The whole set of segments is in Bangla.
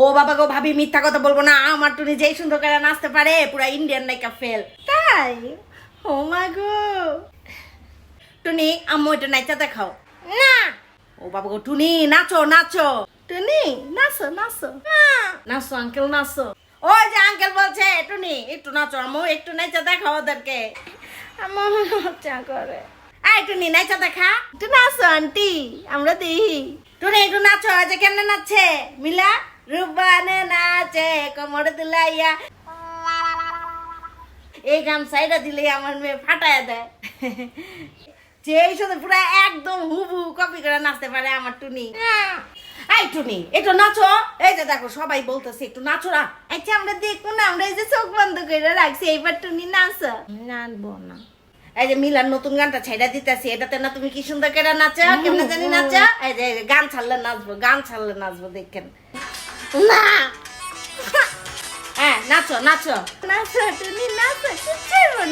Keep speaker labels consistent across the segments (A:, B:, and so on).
A: ও বাবা গো ভাবি মিথ্যা কথা বলব না আমার টুনি যেই সুন্দর করে নাচতে পারে পুরা ইন্ডিয়ান নায়িকা ফেল তাই? ও মা গো। টুনি আম্মু এটা নাচা দেখাও। না। ও বাবা গো টুনি নাচো নাচো। টুনি নাচো নাচো। নাচো আঙ্কেল নাচো। ওই যে আঙ্কেল বলছে টুনি একটু নাচো আম্মু একটু নাচা দেখাও ওদেরকে। আম্মু নাচা করে। আই টুনি নাচা দেখা। একটু নাচো আন্টি আমরা দেখি। টুনি একটু নাচো যে কেমনে নাচছে? মিলা? রুবানে নাচে কোমর দুলাইয়া। এই গান সাইডা দিলে আমার মেয়ে ফাটায় দেয়। পুরো একদম হুবু কপি করে নাচতে পারে আমার টুনি। এই টুনি একটু নাচো। এই যে দেখো সবাই বলতেছে একটু নাচো না। আচ্ছা আমরা দেখব না আমরা এই যে চোখ বন্ধ করে রাখছি এইবার টুনি নাচো। নাচবো না। এই যে মিলার নতুন গানটা ছেড়ে দিতেছি এটাতে না তুমি কি সুন্দর করে নাচো? কেমন জানি নাচো? এই যে গান ছাড়লে নাচবো গান ছাড়লে নাচবো দেখেন। না। হ্যাঁ নাচো নাচো। নাচো তুমি নাচো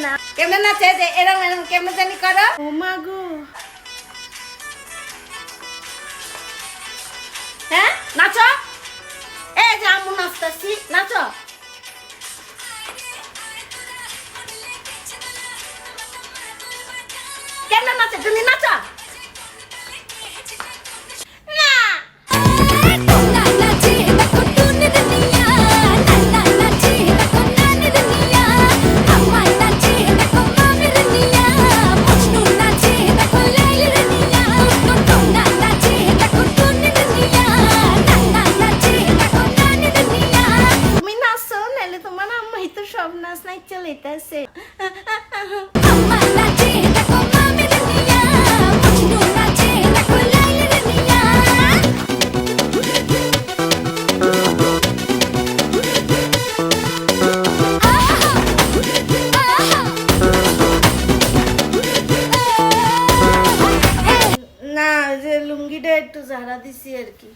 A: না। কেমনে নাচে যে এরম এরম কেমনে জানি করো? ও মা গো। হ্যাঁ নাচো। এই যে নাচতেছি নাচো। কেমনে নাচে? তুমি নাচো। চলিতেছে না যে লুঙ্গিটা একটু ঝাড়া দিছি আর কি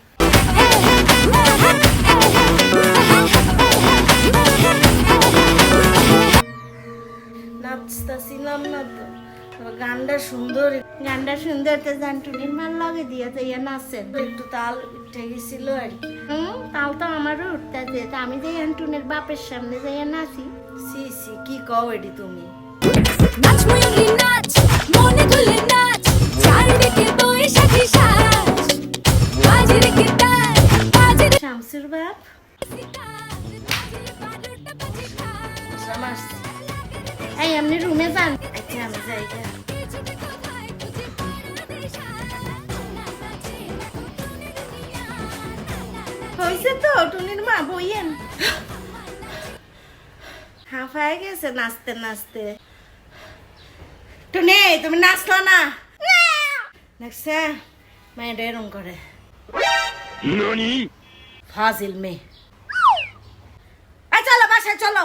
A: গানটা সুন্দর। গানটা সুন্দর তো জানটুনির মাল লাগে দিয়ে তো ইয়ে নাচছে। একটু তাল উঠে গেছিল আর কি। হুম তাল তো আমারও উঠতেছে। তা আমি যে অ্যান্টুনের বাপের সামনে যাইয়া নাচি। সি সি কি কও এডি তুমি?
B: নাচ ময়ূরী নাচ মনে তুলে নাচ চারিদিকে বৈশাখী সাজ। বাজে রেখে তার বাজে
A: শামসুর বাপ? এই আপনি রুমে যান। আমি যাই হয়েছে তো টুনির মা বইয়েন। হাঁফায় গেছে নাচতে নাচতে। টুনি তুমি নাচলো না? দেখছে মেয়েটা এরম করে।
C: 何
A: ফাজিল মেয়ে। চলো বাসায় চলো।